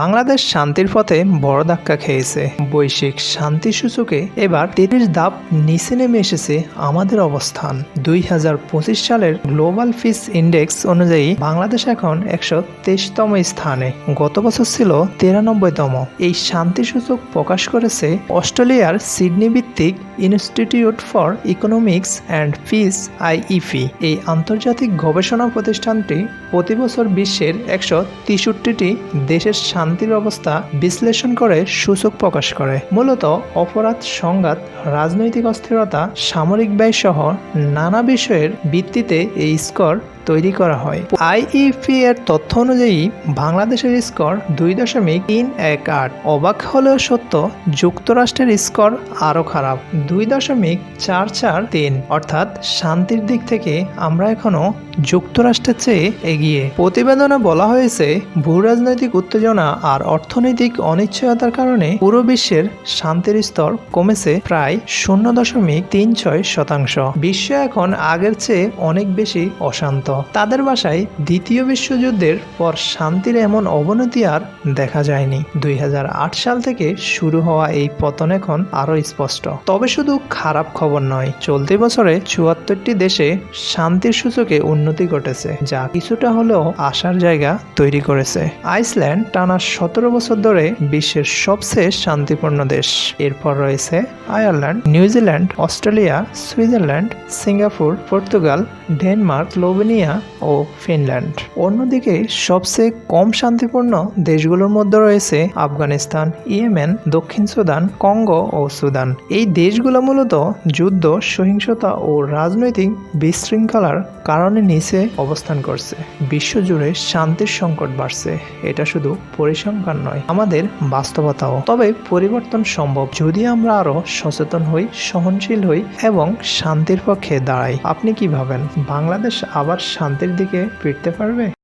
বাংলাদেশ শান্তির পথে বড় ধাক্কা খেয়েছে। বৈশ্বিক শান্তি সূচকে এবার তিরিশ ধাপ নিচে নেমে এসেছে আমাদের অবস্থান। দুই হাজার পঁচিশ সালের গ্লোবাল পিস ইন্ডেক্স অনুযায়ী বাংলাদেশ এখন একশো তেইশতম স্থানে। গত বছর ছিল তিরানব্বইতম। এই শান্তি সূচক প্রকাশ করেছে অস্ট্রেলিয়ার সিডনি ভিত্তিক institute for economics and peace IEP এই আন্তর্জাতিক গবেষণা প্রতিষ্ঠানটি প্রতি বছর বিশ্বের একশো তেষট্টিটি দেশের শান্তি ব্যবস্থা বিশ্লেষণ করে সূচক প্রকাশ করে। মূলত অপরাধ, সংঘাত, রাজনৈতিক অস্থিরতা, সামরিক ব্যয় সহ নানা বিষয়ের ভিত্তিতে এই স্কোর তৈরি করা হয়। আইইপি এর তথ্য অনুযায়ী, বাংলাদেশের স্কোর দুই দশমিক তিন এক আট। অবাক হলেও সত্য, যুক্তরাষ্ট্রের স্কোর আরও খারাপ, দুই দশমিক চার চার তিন। অর্থাৎ শান্তির দিক থেকে আমরা এখনও যুক্তরাষ্ট্রের চেয়ে এগিয়ে। প্রতিবেদনে বলা হয়েছে ভূ রাজনৈতিক উত্তেজনা আর অর্থনৈতিক অনিশ্চয়তার কারণে পুরো বিশ্বের শান্তির স্তর কমেছে প্রায় শূন্য দশমিক তিন ছয় শতাংশ। বিশ্ব এখন আগের চেয়ে অনেক বেশি অশান্ত। তাদের বাসায় দ্বিতীয় বিশ্বযুদ্ধের পর শান্তির এমন অবনতি আর দেখা যায়নি। দুই হাজার আট সাল থেকে শুরু হওয়া এই পতন এখন আরও স্পষ্ট। তবে শুধু খারাপ খবর নয়, চলতি বছরে চুয়াত্তরটি দেশে শান্তির সূচকে উন্নতি ঘটেছে, যা কিছুটা হলেও আসার জায়গা তৈরি করেছে। আইসল্যান্ড টানা সতেরো বছর ধরে বিশ্বের সবচেয়ে শান্তিপূর্ণ দেশ। এরপর রয়েছে Ireland, New Zealand, Australia, Switzerland, Singapore, Portugal, Denmark Slovenia ও ফিনল্যান্ড। অন্যদিকে, সবচেয়ে কম শান্তিপূর্ণ দেশগুলোর মধ্যে রয়েছে আফগানিস্তান, ইয়েমেন, দক্ষিণ সুদান, কঙ্গো ও সুদান। এই দেশগুলো মূলত যুদ্ধ, সহিংসতা ও রাজনৈতিক বিশৃঙ্খলার কারণে নিচে অবস্থান করছে। বিশ্বজুড়ে শান্তির সংকট বাড়ছে। এটা শুধু পরিসংখ্যান নয়, আমাদের বাস্তবতাও। তবে পরিবর্তন সম্ভব যদি আমরা আরও সচেতন হই, সহনশীল হই এবং শান্তির পক্ষে দাঁড়াই। আপনি কি ভাবেন? বাংলাদেশ আবার শান্তির দিকে ফিরতে পারবে?